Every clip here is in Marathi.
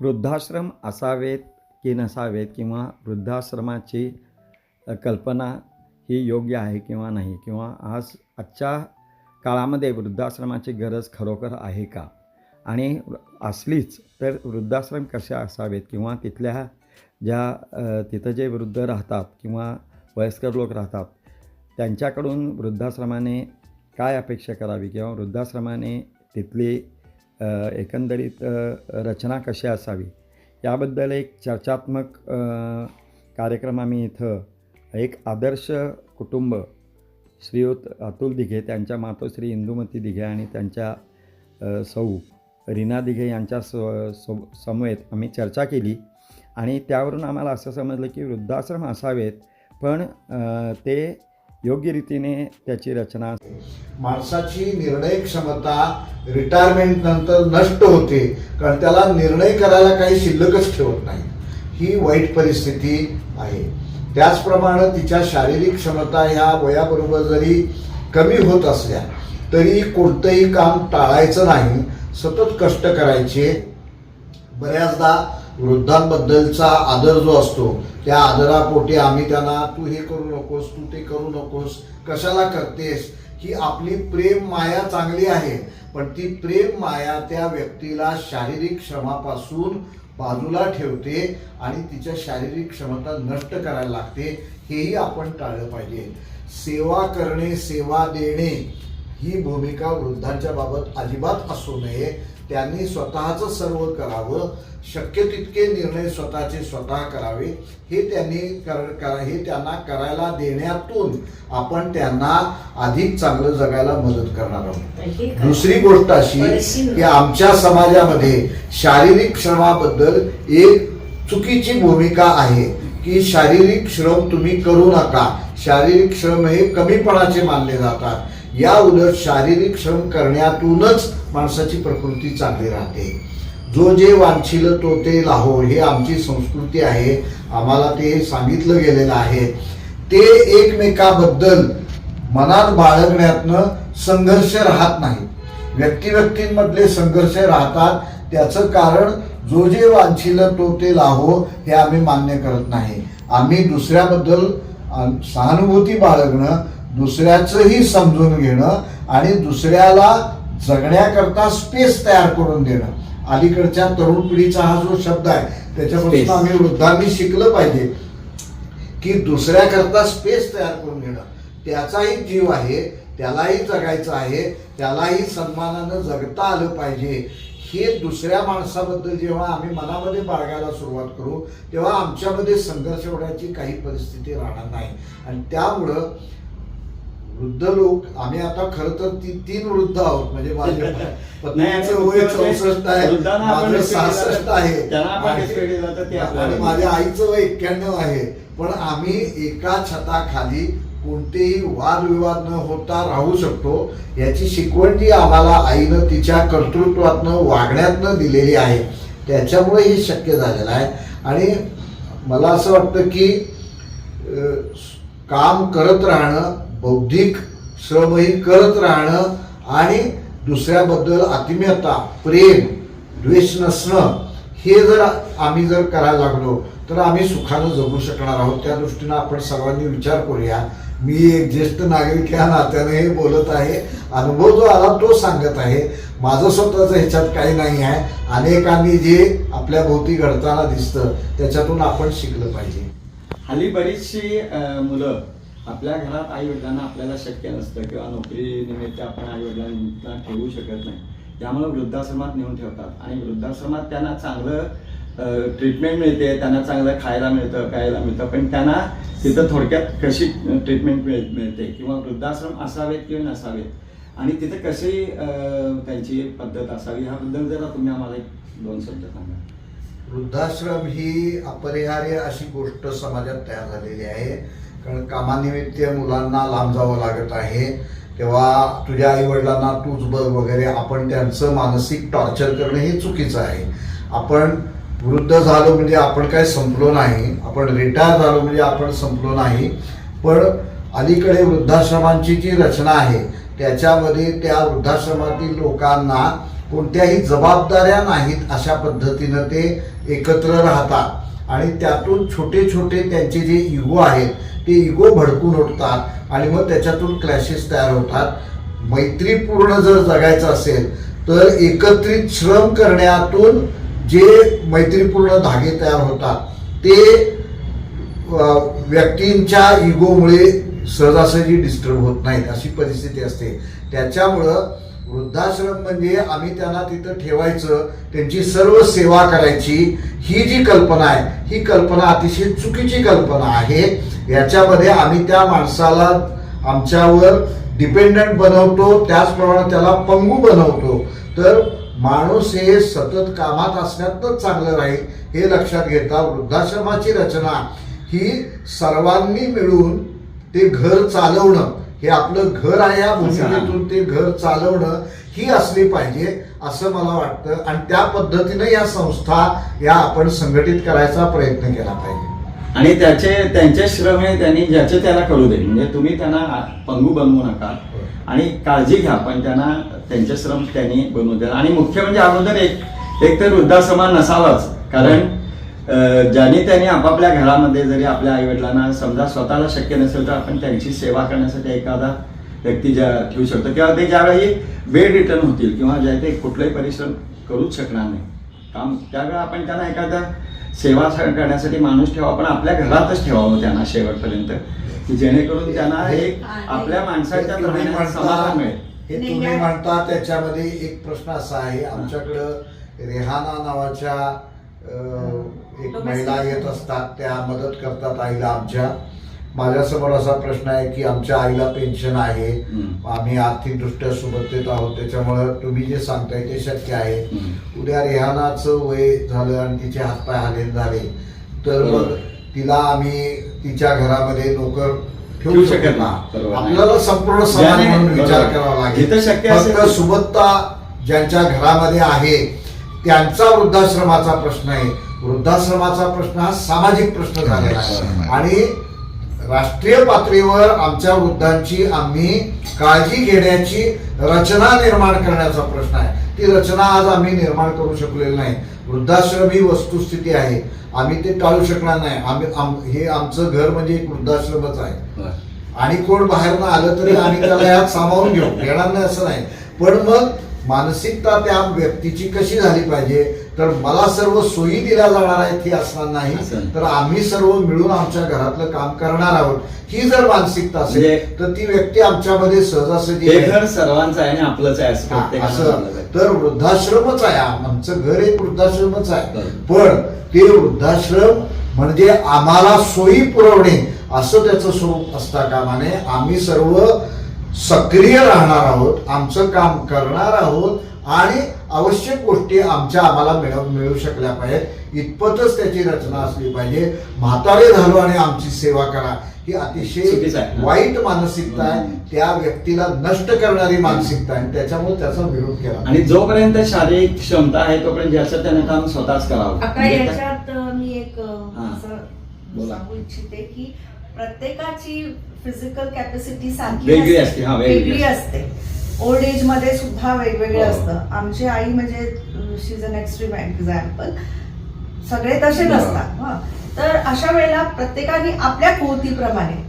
वृद्धाश्रम असावेत की नसावेत किंवा वृद्धाश्रमाची कल्पना ही योग्य आहे किंवा नाही? किंवा आज आजच्या काळामध्ये वृद्धाश्रमाची गरज खरोखर आहे का? आणि असलीच तर वृद्धाश्रम कसे असावेत किंवा तिथल्या ज्या तिथं जे वृद्ध राहतात किंवा वयस्कर लोक राहतात त्यांच्याकडून वृद्धाश्रमाने काय अपेक्षा करावी? किंवा वृद्धाश्रमाने तिथली एकंदरीत रचना कशी असावी? याबद्दल एक चर्चात्मक कार्यक्रम आम्ही इथं एक आदर्श कुटुंब श्रीयुत अतुल दिघे त्यांच्या मातोश्री इंदुमती दिघे आणि त्यांच्या सौ रीना दिघे यांच्या स समवेत आम्ही चर्चा केली. आणि त्यावरून आम्हाला असं समजलं की वृद्धाश्रम असावेत पण ते योग्य रीतीने त्याची रचना माणसाची निर्णय क्षमता रिटायरमेंट नंतर नष्ट होते कारण त्याला निर्णय करायला काही शिल्लकच ठेवत नाही. ही वाईट परिस्थिती आहे. त्याचप्रमाणे तिच्या शारीरिक क्षमता ह्या वयाबरोबर जरी कमी होत असल्या तरी कोणतंही काम टाळायचं नाही सतत कष्ट करायचे बऱ्याचदा वृद्धांबद्दलचा आदर जो असतो त्या आदरापोटी आम्ही त्यांना तू हे करू नकोस तू ते करू नकोस कशाला करतेस? ही आपली प्रेम माया चांगली आहे. पण ती प्रेम माया त्या व्यक्तीला शारीरिक श्रमापासून बाजूला ठेवते आणि तिच्या शारीरिक क्षमता नष्ट करायला लागते. हेही आपण टाळलं पाहिजे. सेवा करणे सेवा देणे ही भूमिका वृद्धांच्या बाबत अजिबात असू नये. त्यांनी स्वतःचं सर्व करावं. शक्य तितके निर्णय स्वतःचे स्वतः करावे. हे त्यांनी कर करा हे त्यांना करायला देण्यातून आपण त्यांना अधिक चांगलं जगायला मदत करणार आहोत. दुसरी गोष्ट अशी की आमच्या समाजामध्ये शारीरिक श्रमाबद्दल एक चुकीची भूमिका आहे की शारीरिक श्रम तुम्ही करू नका. शारीरिक श्रम हे कमीपणाचे मानले जातात. या उलट शारीरिक श्रम करण्यातूनच माणसाची प्रकृती चांगली राहते. जो जे वांछील तो ते लाहो हे आमची संस्कृती आहे. आम्हाला ते सांगितलं गेलेलं आहे. ते एकमेकाबद्दल मनात बाळगण्यातनं संघर्ष राहत नाही. व्यक्ती व्यक्तींमधले संघर्ष राहतात. त्याचं कारण जो जे वांछील तो ते लाहो हे आम्ही मान्य करत नाही. आम्ही दुसऱ्याबद्दल सहानुभूती बाळगणं दुसऱ्याचंही समजून घेणं आणि दुसऱ्याला जगण्याकरता स्पेस तयार करून देणं. अलीकडच्या तरुण पिढीचा हा जो शब्द आहे त्याच्यापासून. आम्ही वृद्धांनी शिकलं पाहिजे की दुसऱ्याकरता स्पेस तयार करून घेणं. त्याचाही जीव आहे त्यालाही जगायचं आहे त्यालाही सन्मानानं जगता आलं पाहिजे. हे दुसऱ्या माणसाबद्दल जेव्हा आम्ही मनामध्ये बाळगायला सुरुवात करू तेव्हा आमच्यामध्ये संघर्ष होण्याची काही परिस्थिती राहणार नाही. आणि त्यामुळं वृद्ध लोक आम्ही आता खरं तर ती तीन वृद्ध आहोत म्हणजे माझे पत्नीचं वय चौसष्ट आहे माझं सहासष्ट आहे. आणि- माझ्या आईचं वय एक्क्याण्णव आहे पण आम्ही एका छताखाली कोणतेही वादविवाद न होता राहू शकतो याची शिकवण जी आम्हाला आईनं तिच्या कर्तृत्वातनं वागण्यातनं दिलेली आहे त्याच्यामुळे हे शक्य झालेलं आहे. आणि मला असं वाटतं की काम करत राहणं बौद्धिक श्रमही करत राहणं आणि दुसऱ्याबद्दल आत्मीयता प्रेम द्वेष नसणं हे जर आम्ही जर करायला लागलो तर आम्ही सुखानं जगू शकणार आहोत. त्या दृष्टीनं आपण सर्वांनी विचार करूया. मी एक ज्येष्ठ नागरिक या नात्याने हे बोलत आहे. अनुभव जो आला तो सांगत आहे. माझं स्वतःचं ह्याच्यात काही नाही आहे. अनेकांनी जे आपल्या भोवती घडताना दिसतं त्याच्यातून आपण शिकलं पाहिजे. हल्ली बरीचशी मुलं आपल्या घरात आई वडिलांना आपल्याला शक्य नसतं किंवा नोकरी निमित्त आपण आई वडिलांना ठेवू शकत नाही. त्यामुळे वृद्धाश्रमात नेऊन ठेवतात. आणि वृद्धाश्रमात त्यांना चांगलं ट्रीटमेंट मिळते त्यांना चांगलं खायला मिळतं प्यायला मिळतं पण त्यांना तिथं थोडक्यात कशी ट्रीटमेंट मिळते किंवा वृद्धाश्रम असावेत किंवा नसावेत? आणि तिथं कशी त्यांची पद्धत असावी? ह्याबद्दल जरा तुम्ही आम्हाला एक दोन शब्द सांगा. वृद्धाश्रम ही अपरिहार्य अशी गोष्ट समाजात तयार झालेली आहे. कारण कामानिमित्त मुलांना लांब जावं लागत आहे. तेव्हा तुझ्या आई वडिलांना तूच बघ वगैरे आपण त्यांचं मानसिक टॉर्चर करणं हे चुकीचं आहे. आपण वृद्ध झालो म्हणजे आपण काय संपलो नाही. आपण रिटायर झालो म्हणजे आपण संपलो नाही. पण अलीकडे वृद्धाश्रमांची जी रचना आहे त्याच्यामध्ये त्या वृद्धाश्रमातील लोकांना कोणत्याही जबाबदाऱ्या नाहीत अशा पद्धतीनं ते एकत्र राहतात. आणि त्यातून छोटे छोटे त्यांचे जे इगो आहेत ते इगो भडकून उठतात आणि मग त्याच्यातून क्लॅशेस तयार होतात. मैत्रीपूर्ण जर जगायचं असेल तर एकत्रित श्रम करण्यातून जे मैत्रीपूर्ण धागे तयार होतात ते व्यक्तींच्या इगोमुळे सहजासहजी डिस्टर्ब होत नाहीत अशी परिस्थिती असते. त्याच्यामुळं वृद्धाश्रम म्हणजे आम्ही त्यांना तिथं ठेवायचं त्यांची सर्व सेवा करायची. ही जी कल्पना आहे ही कल्पना अतिशय चुकीची कल्पना आहे. याच्यामध्ये आम्ही त्या माणसाला आमच्यावर डिपेंडंट बनवतो त्याचप्रमाणे त्याला पंगू बनवतो. तर माणूस हे सतत कामात असण्यातच चांगलं राहील हे लक्षात घेता वृद्धाश्रमाची रचना ही सर्वांनी मिळून ते घर चालवणं हे आपलं घर आहे या भूमिकेतून ते घर चालवणं ही असली पाहिजे असं मला वाटतं. आणि त्या पद्धतीनं या संस्था या आपण संघटित करायचा प्रयत्न केला पाहिजे. आणि त्याचे त्यांचे श्रम हे त्यांनी ज्याचे त्याला करू दे. म्हणजे तुम्ही त्यांना पंगू बनवू नका. आणि काळजी घ्या पण त्यांना त्यांचे श्रम त्यांनी बनवू द्या. आणि मुख्य म्हणजे अगोदर एक एक तर वृद्धाश्रमात नसावाच. कारण ज्यांनी त्यांनी आपापल्या घरामध्ये जरी आपल्या आई वडिलांना समजा स्वतःला शक्य नसेल तर आपण त्यांची सेवा करण्यासाठी एखादा व्यक्ती ज्या ठेवू शकतो. किंवा ते ज्यावेळी बेड रिटर्न होतील किंवा ज्या ते कुठलाही परिश्रम करूच शकणार नाही. काम त्यावेळेला आपण त्यांना एखादा सेवा स- करण्यासाठी माणूस ठेवा पण आपल्या घरातच ठेवावं त्यांना शेवटपर्यंत. की जेणेकरून त्यांना एक आपल्या माणसाच्या हे समाधान मिळेल. हे तुम्ही म्हणता त्याच्यामध्ये एक प्रश्न असा आहे. आमच्याकडं रेहाना नावाच्या एक. महिला येत असतात त्या मदत करतात आईला आमच्या माझ्यासमोर असा प्रश्न आहे की आमच्या आईला पेन्शन आहे. आम्ही आर्थिकदृष्ट्या सुबत्तेत आहोत त्याच्यामुळं तुम्ही जे सांगताय ते शक्य आहे. उद्या रेहानाचं वय झालं आणि तिचे हातपाय हालेन झाले तर मग. तिला आम्ही तिच्या घरामध्ये नोकर ठेवू शकत बरोबर. आपल्याला संपूर्ण समाज म्हणून विचार. करावा लागेल शक्य. सुबत्ता ज्यांच्या घरामध्ये आहे त्यांचा वृद्धाश्रमाचा प्रश्न आहे. वृद्धाश्रमाचा प्रश्न हा सामाजिक प्रश्न झालेला आहे. आणि राष्ट्रीय पातळीवर आमच्या वृद्धांची आम्ही काळजी घेण्याची रचना निर्माण करण्याचा प्रश्न आहे. ती रचना आज आम्ही निर्माण करू शकलेलो नाही. वृद्धाश्रम ही वस्तुस्थिती आहे. आम्ही ते टाळू शकणार नाही. आम्ही आम- हे आमचं घर म्हणजे एक वृद्धाश्रमच आहे. आणि कोण बाहेरनं आलं तरी आम्ही त्याला यात सामावून घेऊ. घेणार नाही असं नाही. पण मग मानसिकता त्या व्यक्तीची कशी झाली पाहिजे तर मला सर्व सोयी दिल्या जाणार आहेत ही असणार नाही. तर आम्ही सर्व मिळून आमच्या घरातलं काम करणार आहोत ही जर मानसिकता असेल म्हणजे- तर ती व्यक्ती आमच्यामध्ये सहजासहजी. घर सर्वांचं आहे आणि आपलंच आहे असं. तर वृद्धाश्रमच आहे आमचं घर एक वृद्धाश्रमच आहे. पण ते वृद्धाश्रम म्हणजे आम्हाला सोयी पुरवणे असं त्याचं स्वरूप असता कामा नये आम्ही सर्व सक्रिय राहणार आहोत आमचं काम करणार आहोत आणि आवश्यक गोष्टी आमच्या आम्हाला मिळव मिळू शकल्या पाहिजेत. इतपतच त्याची रचना असली पाहिजे. म्हातारे झालो आणि आमची सेवा करा. ही अतिशय. वाईट मानसिकता आहे. त्या व्यक्तीला नष्ट करणारी मानसिकता आहे. आणि त्याच्यामुळे त्याचा विरोध केला आणि जोपर्यंत शारीरिक क्षमता आहे तोपर्यंत ज्याचं त्याने काम स्वतःच करावं. म्हणजे याच्यात मी एक. सांगू इच्छिते की प्रत्येकाची फिजिकल कॅपॅसिटी सारखी वेगळी. असते, हा, वेगळी वेगळी असते ओल्ड एजमध्ये सुद्धा वेगवेगळे हो. असतं आमची आई म्हणजे she is an extreme example सगळे तसे बरोबर. नसतात हं. तर अशा वेळेला प्रत्येकाने आपल्या कुवतीप्रमाणे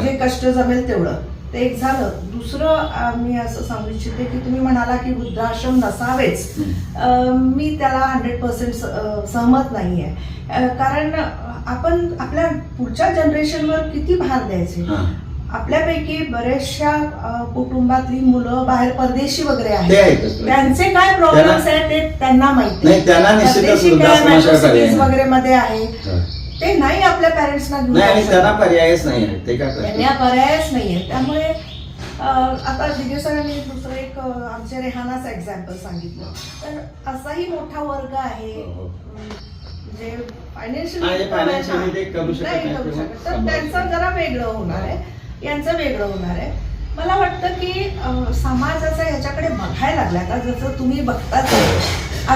जे कष्ट जमेल तेवढं ते एक झालं दुसरं अं, मी असं सांगू इच्छिते की तुम्ही म्हणाला की वृद्धाश्रम नसावेच हम्म. अं, मी त्याला हंड्रेड पर्सेंट सहमत नाही आहे कारण आपण आपल्या पुढच्या जनरेशनवर किती भार द्यायचे हा. आपल्यापैकी बऱ्याचशा कुटुंबातली मुलं बाहेर परदेशी वगैरे आहेत आहेतच. त्यांचे काय प्रॉब्लेम्स आहेत ते त्यांना माहिती. वगैरे मध्ये आहे हा. ते नाही आपल्या पॅरेंट्सना घेऊन त्यांना. पर्यायच नाही? त्यांना पर्यायच नाहीये त्यामुळे आता दिगे सरांनी दुसरं एक आमच्या रेहानाचं एक्झाम्पल सांगितलं तर असाही मोठा वर्ग आहे अं, म्हणजे फायनान्शियली financially ते करू शकत नाही करू किंवा शकत. तर त्यांचं जरा वेगळं होणार आहे. यांचं वेगळं होणार आहे. मला वाटतं की समाजाचं ह्याच्याकडे बघायला लागलं आता जसं तुम्ही बघताच आहे.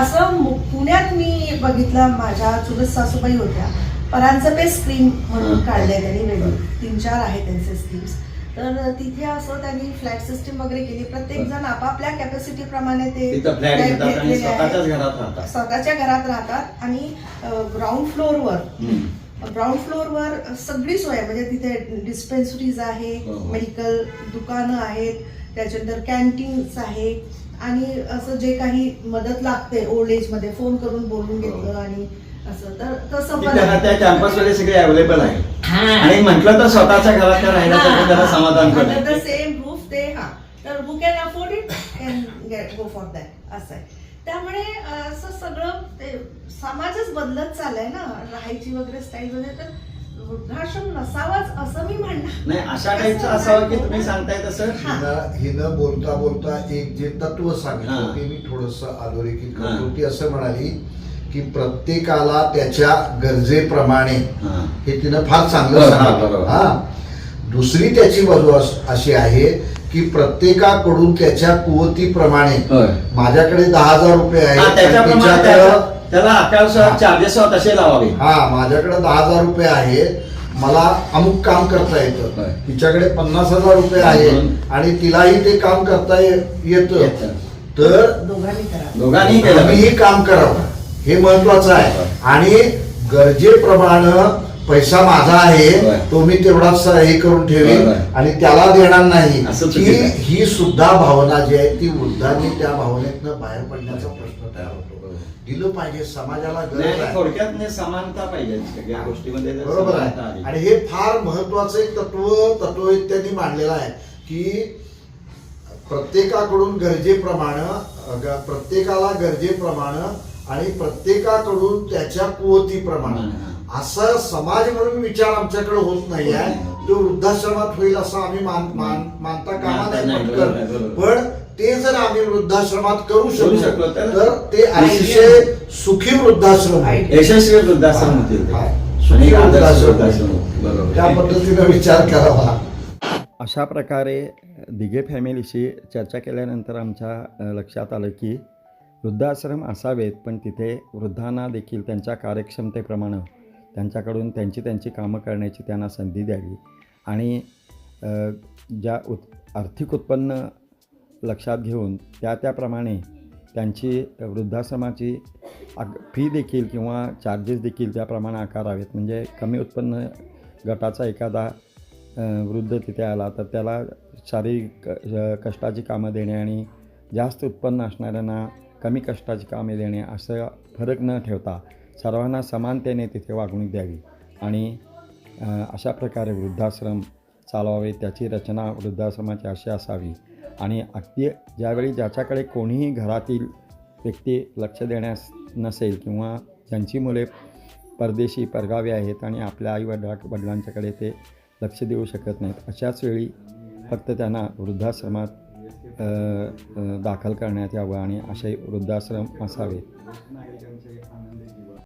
असं पुण्यात मी बघितलं माझ्या चुलत सासूबाई होत्या. परांचं पे स्कीम म्हणून. काढलंय त्यांनी वेगळं. तीन चार आहेत त्यांचे स्कीम्स. तर तिथे असं त्यांनी फ्लॅट सिस्टीम वगैरे केली. प्रत्येक जण आपापल्या कॅपॅसिटी प्रमाणे ते स्वतःच्या घरात राहतात आणि ग्राउंड फ्लोअरवर. ग्राउंड फ्लोअरवर सगळी सोय म्हणजे तिथे डिस्पेन्सरीज आहे हो, हो. मेडिकल दुकानं आहेत त्याच्यानंतर कॅन्टीन्स आहे. आणि असं जे काही मदत लागते ओल्ड एजमध्ये फोन करून बोलून घेतलं आणि असं तर तसं हो. ती पण त्यांना आहे. त्या कॅम्पसमध्ये सगळे अवेलेबल आहे हा. आणि म्हटलं तर स्वतःच्या घरात त्याला समाधान पण आहे सेम रूफ ते हा तर who can afford it can get go for that असं आहे त्यामुळे असं सगळं ते समाजच बदलत चाललाय ना राहायची वगैरे स्टाईल वगैरे तर वृद्धाश्रम नसावाच असं मी म्हणणार नाही अशा टाईपचं असावं की तुम्ही सांगताय तसं हा. हिनं हिनं बोलता बोलता एक जे तत्व. सांगितलं ते मी थोडस अधोरेखित. करतो ती असं म्हणाली की प्रत्येकाला त्याच्या गरजेप्रमाणे हा. हे तिनं फार चांगलं सांगितलं. हा दुसरी त्याची बाजू अशी आहे की प्रत्येकाकडून त्याच्या कुवतीप्रमाणे. माझ्याकडे दहा हजार रुपये हा, आहेत त्याच्याप्रमाणे आणि त्याला तिच्याकडं- त्याला अकाउंट हा. चार्जेस तसे लावावे हा माझ्याकडे दहा हजार रुपये आहेत मला अमुक काम करता येतं. तिच्याकडे पन्नास हजार रुपये आहेत म्हणून- आणि तिलाही ते काम करता येतं. तर दोघांनी करा दोघांनी केलं आम्हीही काम करावं हे महत्वाचं आहे. आणि गरजेप्रमाणे पैसा माझा आहे. तो मी तेवढाच हे करून ठेवेन. आणि त्याला देणार नाही. ही सुद्धा भावना जी आहे ती वृद्धांनी त्या भावनेतनं बाहेर पडण्याचा प्रश्न तयार होतो. दिलं पाहिजे समाजाला थोडक्यात समानता पाहिजे सगळ्या गोष्टीमध्ये बरोबर आहे. आणि हे फार महत्वाचं एक तत्व तत्ववेत्यांनी मांडलेलं आहे की प्रत्येकाकडून गरजेप्रमाणे प्रत्येकाला गरजेप्रमाणे आणि प्रत्येकाकडून त्याच्या कुवतीप्रमाणे. असा समाज म्हणून विचार आमच्याकडे होत नाही आहे तो वृद्धाश्रमात होईल असं आम्ही मान मान मानता कामा नाही आहे. पण ते जर आम्ही वृद्धाश्रमात करू शकलो तर- ते अतिशय सुखी वृद्धाश्रम होईल. यशस्वी वृद्धाश्रम होतील ते. हा. आणि सुखी आदर्श वृद्धाश्रम वृद्धाश्रम होईल. होतील. बरोबर. त्या पद्धतीने विचार करावा अशा प्रकारे दिघे फॅमिलीशी चर्चा केल्यानंतर आमच्या लक्षात आलं की वृद्धाश्रम असावेत पण तिथे वृद्धांना देखील त्यांच्या कार्यक्षमतेप्रमाणे त्यांच्याकडून त्यांची त्यांची कामं करण्याची त्यांना संधी द्यावी. आणि ज्या उत् आर्थिक उत्पन्न लक्षात घेऊन त्या त्याप्रमाणे त्यांची वृद्धाश्रमाची फी देखील किंवा चार्जेस देखील त्याप्रमाणे आकारावेत. म्हणजे कमी उत्पन्न गटाचा एखादा वृद्ध तिथे आला तर त्याला शारीरिक कष्टाची कामं देणे आणि जास्त उत्पन्न असणाऱ्यांना कमी कष्टाची कामे देणे असं फरक न ठेवता सर्वांना समानतेने तिथे वागणूक द्यावी. आणि अशा प्रकारे वृद्धाश्रम चालवावे त्याची रचना वृद्धाश्रमाची अशी असावी. आणि अगदी ज्यावेळी ज्याच्याकडे कोणीही घरातील व्यक्ती लक्ष देण्यास नसेल किंवा ज्यांची मुले परदेशी परगावी आहेत आणि आपल्या आई वडिला वडिलांच्याकडे ते लक्ष देऊ शकत नाहीत अशाच वेळी फक्त त्यांना वृद्धाश्रमात दाखल करण्यात यावं आणि असे वृद्धाश्रम असावे.